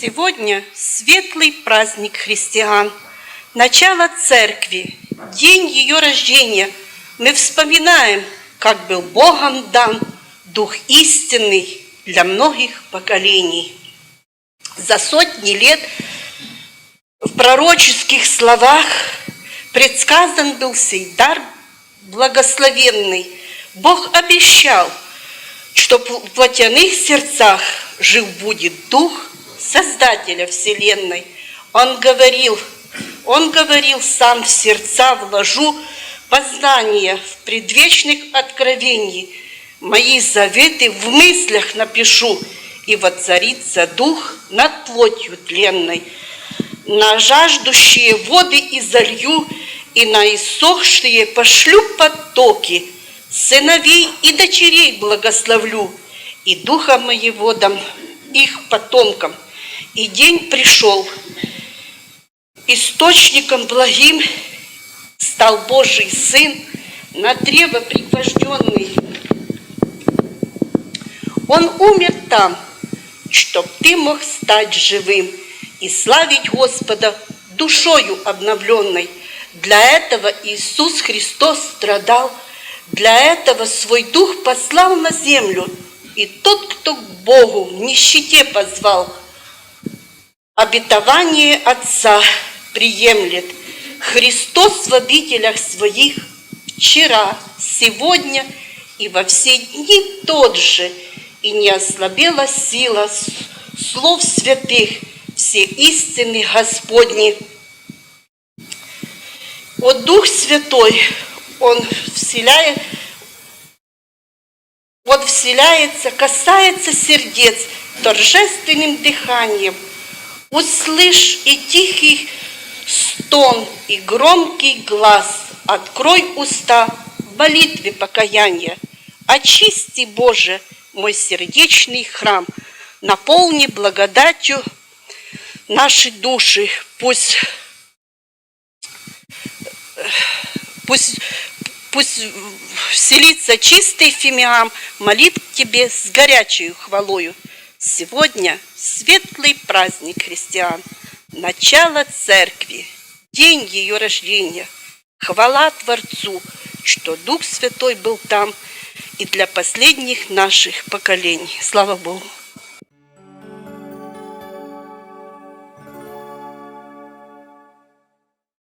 Сегодня светлый праздник христиан, начало церкви, день ее рождения. Мы вспоминаем, как был Богом дан Дух истинный для многих поколений. За сотни лет в пророческих словах предсказан был сей дар благословенный. Бог обещал, что в плотяных сердцах жив будет Дух Создателя Вселенной. Он говорил, Он говорил сам в сердца вложу познание в предвечных откровений. Мои заветы в мыслях напишу, и воцарится дух над плотью тленной. На жаждущие воды изолью, и на иссохшие пошлю потоки. Сыновей и дочерей благословлю, и духа моего дам их потомкам – и день пришел. Источником благим стал Божий Сын, на древо пригвожденный. Он умер там, чтоб ты мог стать живым и славить Господа душою обновленной. Для этого Иисус Христос страдал, для этого свой дух послал на землю. И тот, кто к Богу в нищете позвал – обетование Отца приемлет. Христос в обителях своих вчера, сегодня и во все дни тот же, и не ослабела сила слов святых, все истины Господни. О Дух Святой, Он вселяет, Он вселяется, касается сердец торжественным дыханием – Услышь и тихий стон, и громкий глаз, Открой уста молитве покаяния. Очисти, Боже, мой сердечный храм, Наполни благодатью наши души, пусть, пусть, пусть вселится чистый фимиам, молит Тебе с горячей хвалою. Сегодня светлый праздник христиан, начало церкви, день ее рождения. Хвала Творцу, что Дух Святой был там и для последних наших поколений. Слава Богу!